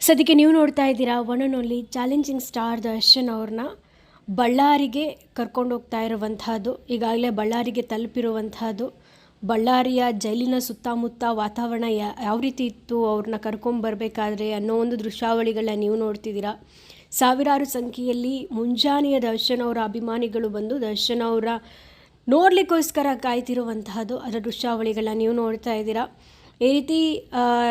ಸದ್ಯಕ್ಕೆ ನೀವು ನೋಡ್ತಾ ಇದ್ದೀರಾ one and only challenging star Darshan ಅವ್ರನ್ನ. ಬಳ್ಳಾರಿಗೆ ಕರ್ಕೊಂಡು ಹೋಗ್ತಾ ಇರುವಂತಹದ್ದು, ಈಗಾಗಲೇ ಬಳ್ಳಾರಿಗೆ ತಲುಪಿರುವಂತಹದ್ದು. ಬಳ್ಳಾರಿಯ ಜೈಲಿನ ಸುತ್ತಮುತ್ತ ವಾತಾವರಣ ಯಾವ ರೀತಿ ಇತ್ತು, ಅವ್ರನ್ನ ಕರ್ಕೊಂಬರ್ಬೇಕಾದ್ರೆ ಅನ್ನೋ ಒಂದು ದೃಶ್ಯಾವಳಿಗಳನ್ನ ನೀವು ನೋಡ್ತಿದ್ದೀರಾ? ಸಾವಿರಾರು ಸಂಖ್ಯೆಯಲ್ಲಿ ಮುಂಜಾನೆಯ ದರ್ಶನ್ ಅವರ ಅಭಿಮಾನಿಗಳು ಬಂದು ದರ್ಶನ್ ಅವರ ನೋಡಲಿಕ್ಕೋಸ್ಕರ ಕಾಯ್ತಿರುವಂತಹದ್ದು. ಅದರ ದೃಶ್ಯಾವಳಿಗಳನ್ನ ನೀವು ನೋಡ್ತಾ ಇದ್ದೀರಾ. ಈ ರೀತಿ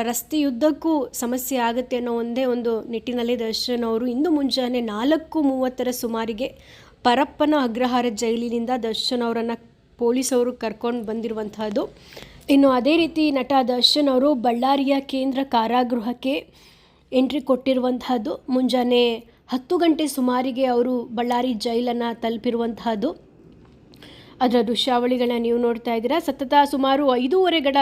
ರಸ್ತೆಯುದ್ದಕ್ಕೂ ಸಮಸ್ಯೆ ಆಗುತ್ತೆ ಅನ್ನೋ ಒಂದೇ ಒಂದು ನಿಟ್ಟಿನಲ್ಲಿ ದರ್ಶನ್ ಅವರು ಇಂದು ಮುಂಜಾನೆ ನಾಲ್ಕು ಮೂವತ್ತರ ಸುಮಾರಿಗೆ ಪರಪ್ಪನ ಅಗ್ರಹಾರ ಜೈಲಿನಿಂದ ದರ್ಶನ್ ಅವರನ್ನು ಪೊಲೀಸವರು ಕರ್ಕೊಂಡು ಬಂದಿರುವಂತಹದ್ದು. ಇನ್ನು ಅದೇ ರೀತಿ ನಟ ದರ್ಶನ್ ಅವರು ಬಳ್ಳಾರಿಯ ಕೇಂದ್ರ ಕಾರಾಗೃಹಕ್ಕೆ ಎಂಟ್ರಿ ಕೊಟ್ಟಿರುವಂತಹದ್ದು. ಮುಂಜಾನೆ ಹತ್ತು ಗಂಟೆ ಸುಮಾರಿಗೆ ಅವರು ಬಳ್ಳಾರಿ ಜೈಲನ್ನು ತಲುಪಿರುವಂತಹದ್ದು. ಅದರ ದೃಶ್ಯಾವಳಿಗಳನ್ನ ನೀವು ನೋಡ್ತಾ ಇದ್ದೀರಾ. ಸತತ ಸುಮಾರು ಐದೂವರೆಗಳ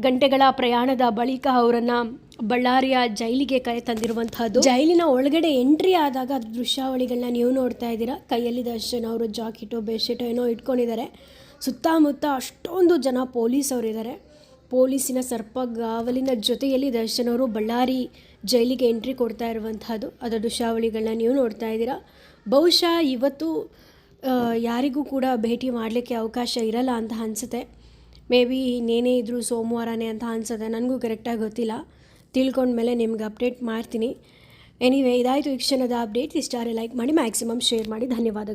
ಗಂಟೆಗಳ ಪ್ರಯಾಣದ ಬಳಿಕ ಅವರನ್ನು ಬಳ್ಳಾರಿಯ ಜೈಲಿಗೆ ಕರೆ ತಂದಿರುವಂತಹದ್ದು. ಜೈಲಿನ ಒಳಗಡೆ ಎಂಟ್ರಿ ಆದಾಗ ಅದ್ರ ದೃಶ್ಯಾವಳಿಗಳನ್ನ ನೀವು ನೋಡ್ತಾ ಇದ್ದೀರಾ. ಕೈಯಲ್ಲಿ ದರ್ಶನ್ ಅವರು ಜಾಕೆಟು, ಬೆಡ್ಶೀಟು ಏನೋ ಇಟ್ಕೊಂಡಿದ್ದಾರೆ. ಸುತ್ತಮುತ್ತ ಅಷ್ಟೊಂದು ಜನ ಪೊಲೀಸ್ ಅವರಿದ್ದಾರೆ ಪೊಲೀಸಿನ ಸರ್ಪಗಾವಲಿನ ಜೊತೆಯಲ್ಲಿ ದರ್ಶನ್ ಅವರು ಬಳ್ಳಾರಿ ಜೈಲಿಗೆ ಎಂಟ್ರಿ ಕೊಡ್ತಾ ಇರುವಂತಹದ್ದು. ಅದರ ದೃಶ್ಯಾವಳಿಗಳನ್ನ ನೀವು ನೋಡ್ತಾ ಇದ್ದೀರಾ. ಬಹುಶಃ ಇವತ್ತು ಯಾರಿಗೂ ಕೂಡ ಭೇಟಿ ಮಾಡಲಿಕ್ಕೆ ಅವಕಾಶ ಇರಲ್ಲ ಅಂತ ಅನಿಸುತ್ತೆ. ಮೇ ಬಿ ಇನ್ನೇನೇ ಇದ್ದರೂ ಸೋಮವಾರನೇ ಅಂತ ಅನಿಸುತ್ತೆ. ನನಗೂ ಕರೆಕ್ಟಾಗಿ ಗೊತ್ತಿಲ್ಲ. ತಿಳ್ಕೊಂಡ್ಮೇಲೆ ನಿಮ್ಗೆ ಅಪ್ಡೇಟ್ ಮಾಡ್ತೀನಿ. ಎನಿವೆ ಇದಾಯಿತು ಈ ಕ್ಷಣದ ಅಪ್ಡೇಟ್ ಇಷ್ಟಾರೆ ಲೈಕ್ ಮಾಡಿ ಮ್ಯಾಕ್ಸಿಮಮ್ ಶೇರ್ ಮಾಡಿ. ಧನ್ಯವಾದಗಳು.